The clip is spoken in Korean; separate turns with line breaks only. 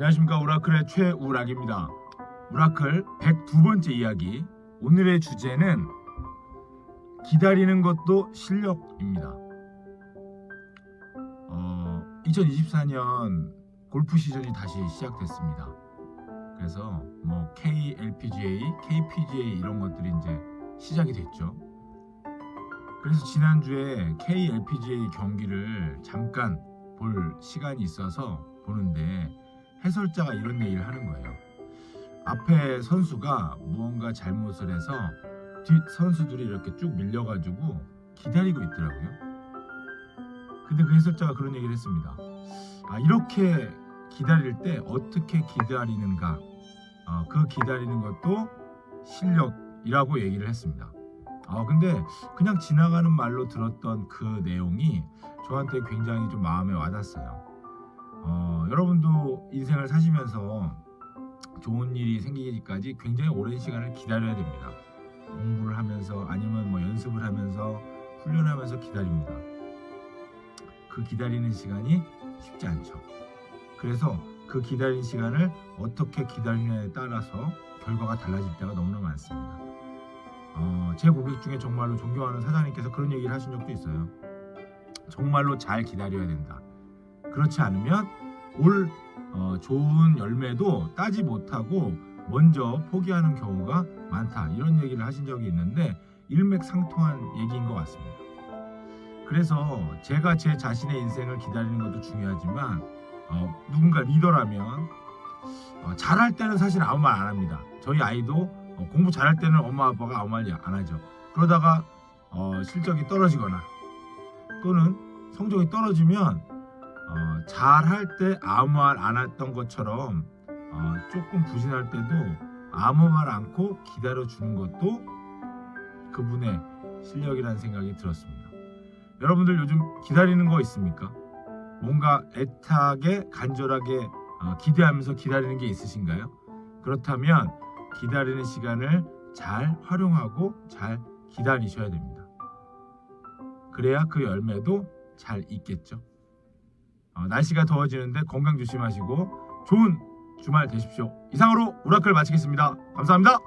안녕하십니까 오라클의 최우락입니다. 오라클 102번째 이야기. 오늘의 주제는 기다리는 것도 실력입니다. 어, 2024년 골프 시즌이 다시 시작됐습니다. 그래서 뭐 KLPGA, KPGA 이런 것들이 이제 시작이 됐죠. 그래서 지난주에 KLPGA 경기를 잠깐 볼 시간이 있어서 보는데 해설자가 이런 얘기를 하는 거예요. 앞에 선수가 무언가 잘못을 해서 뒷 선수들이 이렇게 쭉 밀려가지고 기다리고 있더라고요. 근데 그 해설자가 그런 얘기를 했습니다. 아, 이렇게 기다릴 때 어떻게 기다리는가? 어, 그 기다리는 것도 실력이라고 얘기를 했습니다. 아, 근데 그냥 지나가는 말로 들었던 그 내용이 저한테 굉장히 좀 마음에 와닿았어요. 어, 여러분도 인생을 사시면서 좋은 일이 생기기까지 굉장히 오랜 시간을 기다려야 됩니다. 공부를 하면서 아니면 뭐 연습을 하면서 훈련하면서 기다립니다. 그 기다리는 시간이 쉽지 않죠. 그래서 그 기다리는 시간을 어떻게 기다리냐에 따라서 결과가 달라질 때가 너무나 많습니다. 어, 제 고객 중에 정말로 존경하는 사장님께서 그런 얘기를 하신 적도 있어요. 정말로 잘 기다려야 된다. 그렇지 않으면 올 어, 좋은 열매도 따지 못하고 먼저 포기하는 경우가 많다. 이런 얘기를 하신 적이 있는데 일맥상통한 얘기인 것 같습니다. 그래서 제가 제 자신의 인생을 기다리는 것도 중요하지만 어, 누군가 리더라면 어, 잘할 때는 사실 아무 말 안 합니다. 저희 아이도 어, 공부 잘할 때는 엄마 아빠가 아무 말 안 하죠. 그러다가 어, 실적이 떨어지거나 또는 성적이 떨어지면 어, 잘할 때 아무 말 안 했던 것처럼 어, 조금 부진할 때도 아무 말 않고 기다려 주는 것도 그분의 실력이라는 생각이 들었습니다. 여러분들 요즘 기다리는 거 있습니까? 뭔가 애타게 간절하게 어, 기대하면서 기다리는 게 있으신가요? 그렇다면 기다리는 시간을 잘 활용하고 잘 기다리셔야 됩니다. 그래야 그 열매도 잘 있겠죠. 어, 날씨가 더워지는데 건강 조심하시고 좋은 주말 되십시오. 이상으로 우라클 마치겠습니다. 감사합니다.